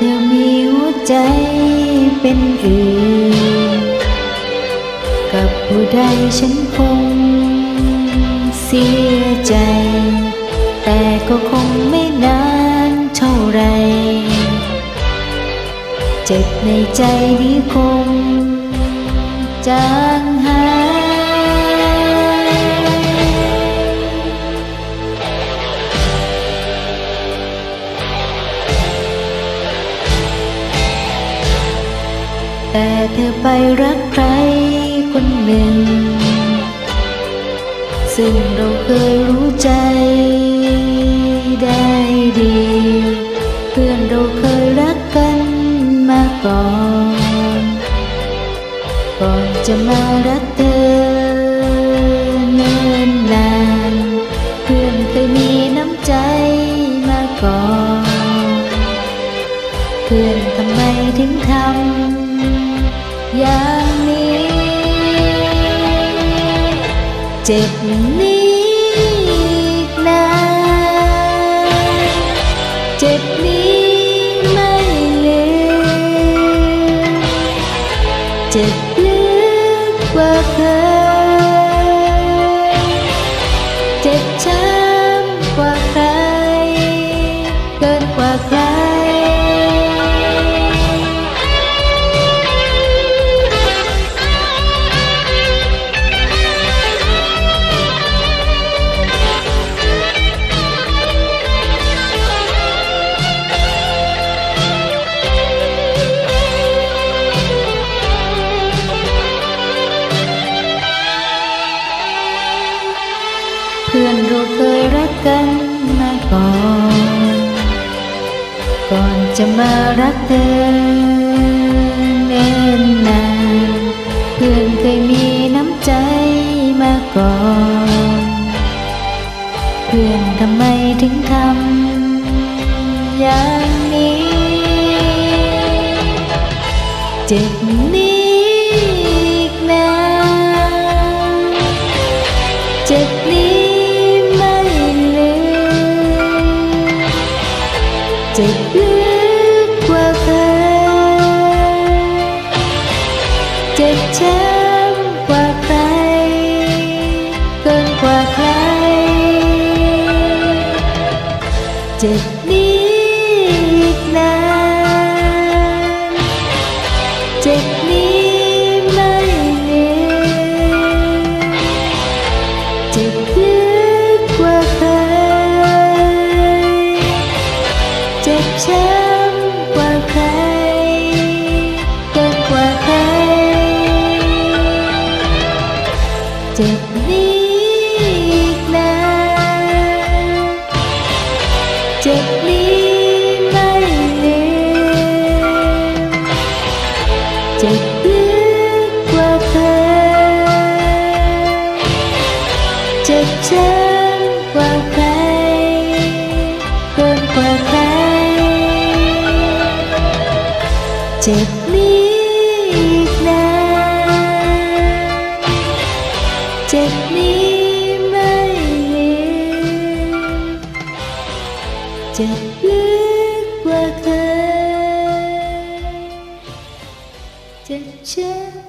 ถ้ามีหัวใจเป็นอื่น กับผู้ใดฉันคงเสียใจ แต่ก็คงไม่นานเท่าไร เจ็บในใจนี้คง แต่เธอไปรักใครคนหนึ่ง ซึ่งเราเคยรู้ใจได้ดี เพื่อนเราเคยรักกันมาก่อน ก่อนจะมารักเธอเนิ่นนาน เพื่อนเคยมีน้ำใจมาก่อน เพื่อนทำไมถึงทำ อย่างนี้ เจ็บนี้ พื่อนเราเคยรักกันมาก่อน ก่อนจะมารักเธอเนิ่นนานเพื่อนเคยมีน้ำใจมาก่อน เพื่อนทำไมถึงทำอย่างนี้ เจ็บนี้ เจ็บลึกกว่าเคยเจ็บช้ำกว่าใคร เกินกว่าใคร เจ็บนี้ ช้ำกว่าใครเกินกว่าใครเจ็บนี้อีกนานเจ็บนี้ไม่ลืมเจ็บลึกกว่าเคยเจ็บช้ำ เจ็บนี้อีกนานเจ็บนี้ไม่เลืมเจ็บลึกกว่าเคยเจ็บช้ำ